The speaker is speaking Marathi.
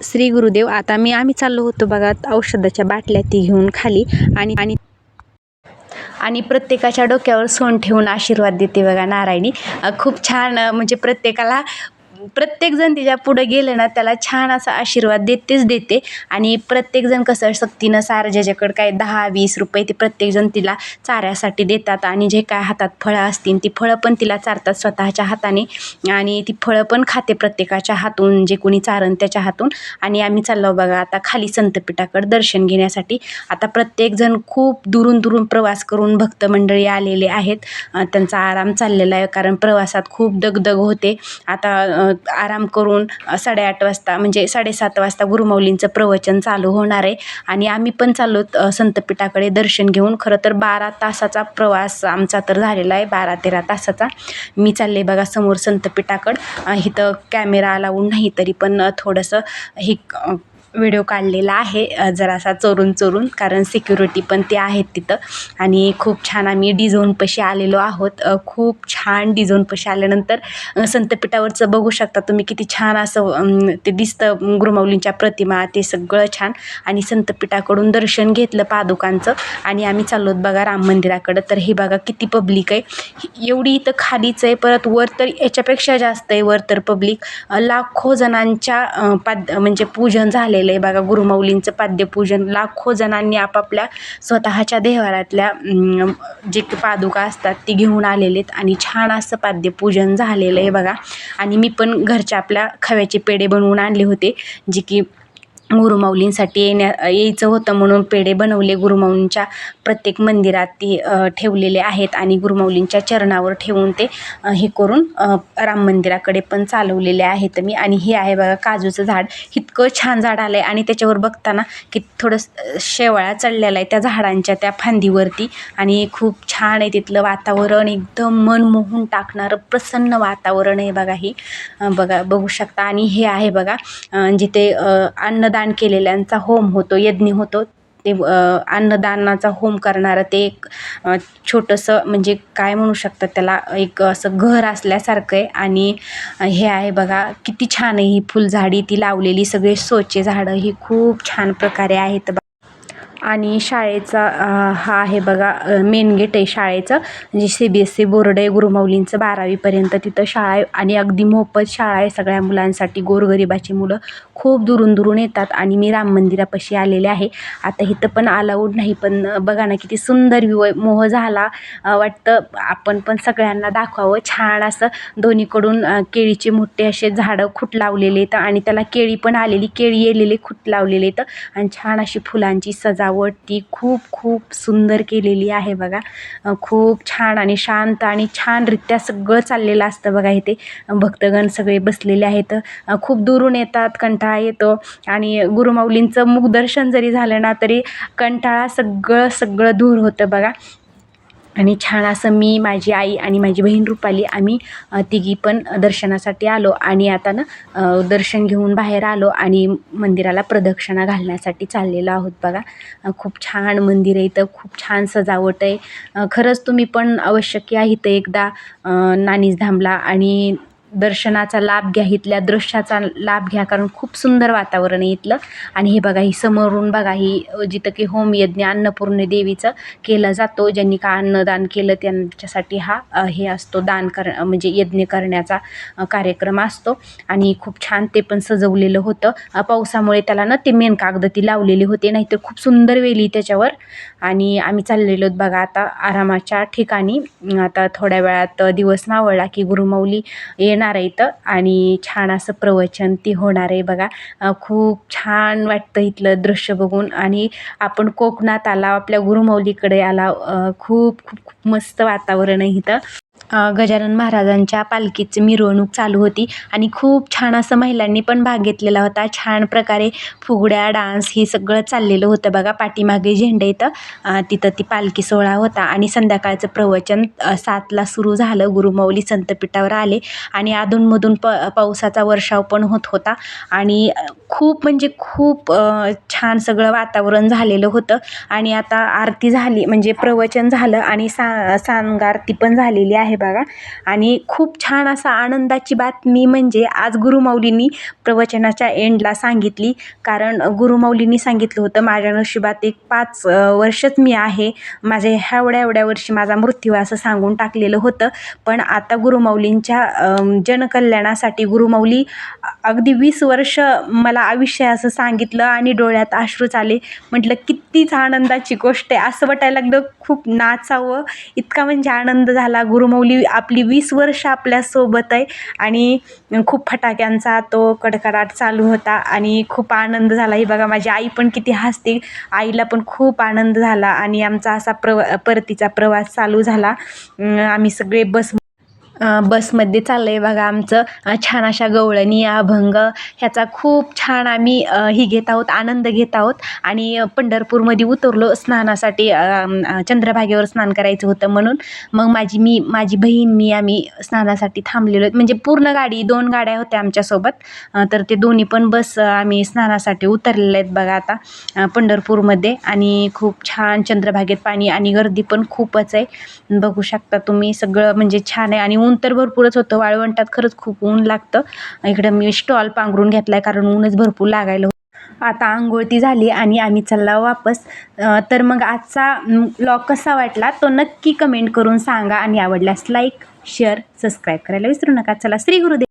श्री गुरुदेव आता मी आम्ही चाललो होतो बघा औषधाच्या बाटल्या ती घेऊन खाली आणि आणि आणि प्रत्येकाच्या डोक्यावर सोन ठेवून आशीर्वाद देते बघा नारायणी. खूप छान म्हणजे प्रत्येकाला प्रत्येकजण तिच्या पुढं गेलं ना त्याला छान असा आशीर्वाद देतेच देते. आणि प्रत्येकजण कसं सक्तीनं सार ज्याच्याकडं काय दहा वीस रुपये ते प्रत्येकजण तिला चाऱ्यासाठी देतात. आणि जे काय हातात फळं असतील ती फळं पण तिला चारतात स्वतःच्या हाताने. आणि ती फळं पण खाते प्रत्येकाच्या हातून जे कोणी चारण त्याच्या हातून. आणि आम्ही चाललो बघा आता खाली संतपीठाकडे दर्शन घेण्यासाठी. आता प्रत्येकजण खूप दुरून दुरून प्रवास करून भक्त मंडळी आलेले आहेत. त्यांचा आराम चाललेला आहे कारण प्रवासात खूप दगदग होते. आता आराम करून साडेआठ वाजता म्हणजे साडेसात वाजता गुरुमौलींचं प्रवचन चालू होणार आहे. आणि आम्ही पण चाललो संतपीठाकडे दर्शन घेऊन. खरं तर बारा तासाचा प्रवास आमचा तर झालेला आहे बारा तेरा तासाचा. मी चालले बघा समोर संतपीठाकडं. इथं कॅमेरा लावून नाही तरी पण थोडंसं हे व्हिडिओ काढलेला आहे जरासा चोरून चोरून कारण सिक्युरिटी पण ते आहेत तिथं. आणि खूप छान आम्ही डिझोनपाशी आलेलो आहोत. खूप छान डिझोनपाशी आल्यानंतर संतपिठावरचं संतपीठावरचं बघू शकता तुम्ही किती छान असं ते दिसतं गुरुमाऊलींच्या प्रतिमा ते सगळं छान. आणि संतपीठाकडून दर्शन घेतलं पादुकांचं. आणि आम्ही चाललो बघा राम मंदिराकडं. तर हे बघा किती पब्लिक आहे. एवढी इथं खालीच आहे. परत वर तर याच्यापेक्षा जास्त आहे. वर तर पब्लिक लाखो जणांच्या पाद म्हणजे पूजन केलेलं आहे. बघा गुरुमौलींचं पाद्यपूजन लाखो जणांनी आपापल्या स्वतःच्या देवारातल्या जे पादुका असतात ती घेऊन आलेले आहेत आणि छान असं पाद्यपूजन झालेलं आहे बघा. आणि मी पण घरच्या आपल्या खव्याचे पेढे बनवून आणले होते जे की गुरुमाऊलींसाठी येण्या यायचं होतं म्हणून पेढे बनवले. गुरुमाऊलींच्या प्रत्येक मंदिरात ती ठेवलेले आहेत आणि गुरुमाऊलींच्या चरणावर ठेवून ते हे करून राम मंदिराकडे पण चालवलेले आहेत मी. आणि हे आहे बघा काजूचं झाड. इतकं छान झाड आलं आहे आणि त्याच्यावर बघताना की थोडं शेवाळा चढलेला आहे त्या झाडांच्या त्या फांदीवरती. आणि खूप छान आहे तिथलं वातावरण. एकदम मन मोहून टाकणारं प्रसन्न वातावरण आहे बघा ही. बघा बघू शकता. आणि हे आहे बघा जिथे अन्नदा अन्नदान केलेल्यांचा होम होतो यज्ञ होतो. ते अन्नदानाचा होम करणारं ते एक छोटंसं म्हणजे काय म्हणू शकतात त्याला एक असं घर असल्यासारखं आहे आणि हे आहे बघा किती छान आहे ही फुलझाडी ती लावलेली सगळे सोचे झाडं ही खूप छान प्रकारे आहेत. आणि शाळेचा हा आहे बघा मेन गेट आहे शाळेचं. म्हणजे C B S C board आहे गुरुमाऊलींचं बारावीपर्यंत तिथं शाळा आहे. आणि अगदी मोफत शाळा आहे सगळ्या मुलांसाठी. गोरगरिबाची मुलं खूप दुरून दुरून येतात आणि मी राम मंदिरापाशी आलेले आहे. आता इथं पण अलाउड नाही पण बघा ना किती सुंदर व्यू आहे. मोह झाला वाटतं आपण पण सगळ्यांना दाखवावं. छान असं दोन्हीकडून केळीचे मोठे असे झाडं खूट लावलेले आहेत. आणि त्याला केळी पण आलेली केळी येलेले खूट लावलेले आहेत. आणि छान अशी फुलांची सजावट ती खूप खूप सुंदर केलेली आहे बघा. खूप छान आणि शांत आणि छानरित्या सगळं चाललेलं असतं बघा इथे. भक्तगण सगळे बसलेले आहेत. खूप दुरून येतात कंटाळा येतो. आणि गुरुमाऊलींचं मुखदर्शन जरी झालं ना तरी कंटाळा सगळं सगळं दूर होतं बघा. आणि छान असं मी माझी आई आणि माझी बहीण रुपाली आम्ही तिघी पण दर्शनासाठी आलो. आणि आता ना दर्शन घेऊन बाहेर आलो आणि मंदिराला प्रदक्षिणा घालण्यासाठी चाललेलो आहोत बघा. खूप छान मंदिर आहे इथं खूप छान सजावट आहे. खरंच तुम्ही पण आवश्यक आहे इथं एकदा अ, नानीज धामला आणि दर्शनाचा लाभ घ्या इथल्या दृश्याचा लाभ घ्या कारण खूप सुंदर वातावरण आहे इथलं. आणि हे बघा ही समोरून बघा ही जिथं की होम यज्ञ अन्नपूर्णे देवीचं केला जातो ज्यांनी का अन्नदान केलं त्यांच्यासाठी हा हे असतो दान कर म्हणजे यज्ञ करण्याचा कार्यक्रम असतो. आणि खूप छान ते पण सजवलेलं होतं. पावसामुळे त्याला ना ते मेन कागद ती लावलेली होती नाहीतर खूप सुंदर वेली त्याच्यावर. आणि आम्ही चाललेलो आहोत बघा आता आरामाच्या ठिकाणी. आता थोड्या वेळात दिवस मावळला की गुरुमाऊली येणार आहे इथं आणि छान असं प्रवचन ती होणार आहे बघा. खूप छान वाटतं इथलं दृश्य बघून आणि आपण कोकणात आला आपल्या गुरुमौलीकडे आला खूप खूप खूप मस्त वातावरण आहे इथं. गजानन महाराजांच्या पालखीची मिरवणूक चालू होती आणि खूप छान असं महिलांनी पण भाग घेतलेला होता. छान प्रकारे फुगड्या डान्स हे सगळं चाललेलं होतं बघा. पाठीमागे झेंडे इथं तिथं ती पालखी सोहळा होता आणि संध्याकाळचं प्रवचन सातला सुरू झालं. गुरुमाऊली संतपीठावर आले आणि अधूनमधून प पावसाचा वर्षाव पण होत होता आणि खूप म्हणजे खूप छान सगळं वातावरण झालेलं होतं आणि आता आरती झाली म्हणजे प्रवचन झालं आणि सा सांगारती पण झालेली आहे. बघा. आणि खूप छान असा आनंदाची बातमी म्हणजे आज गुरुमाऊलींनी प्रवचनाच्या एंडला सांगितली. कारण गुरुमाऊलींनी सांगितलं होतं माझ्या नशिबात एक पाच वर्षच मी आहे. माझे एवढ्या एवढ्या वर्षी माझा मृत्यू आहे असं सांगून टाकलेलं होतं. पण आता गुरुमाऊलींच्या जनकल्याणासाठी गुरुमाऊली अगदी वीस वर्ष मला आयुष्य आहे असं सांगितलं आणि डोळ्यात अश्रूच आले. म्हटलं कितीच आनंदाची गोष्ट आहे. असं वाटायला लागलं. खूप नाचावं. इतका म्हणजे आनंद झाला मुली आपली वीस वर्ष आपल्यासोबत आहे. आणि खूप फटाक्यांचा तो कडकडाट चालू होता आणि खूप आनंद झाला. ही बघा माझी आई पण किती हसते. आईला पण खूप आनंद झाला आणि आमचा असा प्रवा परतीचा प्रवास चालू झाला. आम्ही सगळे बस बसमध्ये चाललं आहे बघा आमचं. छान अशा गवळणी अभंग ह्याचा खूप छान आम्ही ही घेत आहोत आनंद घेत आहोत. आणि पंढरपूरमध्ये उतरलो स्नानासाठी चंद्रभागेवर स्नान करायचं होतं म्हणून. मग माझी मी माझी बहीण मी आम्ही स्नानासाठी थांबलेलो म्हणजे पूर्ण गाडी दोन गाड्या होत्या आमच्यासोबत. तर ते दोन्ही पण बस आम्ही स्नानासाठी उतरलेले आहेत बघा आता पंढरपूरमध्ये. आणि खूप छान चंद्रभागेत पाणी आणि गर्दी पण खूपच आहे. बघू शकता तुम्ही सगळं म्हणजे छान आहे. आणि ऊन तर भरपूरच होतं. वाळवंटात खरंच खूप ऊन लागतं. इकडं मी स्टॉल पांघरून घेतला आहे कारण ऊनच भरपूर लागायला आता आता आंघोळती झाली आणि आम्ही चालला वापस. तर मग आजचा ब्लॉग कसा वाटला तो नक्की कमेंट करून सांगा आणि आवडल्यास लाईक शेअर सबस्क्राईब करायला विसरू नका. चला श्री गुरुदेव.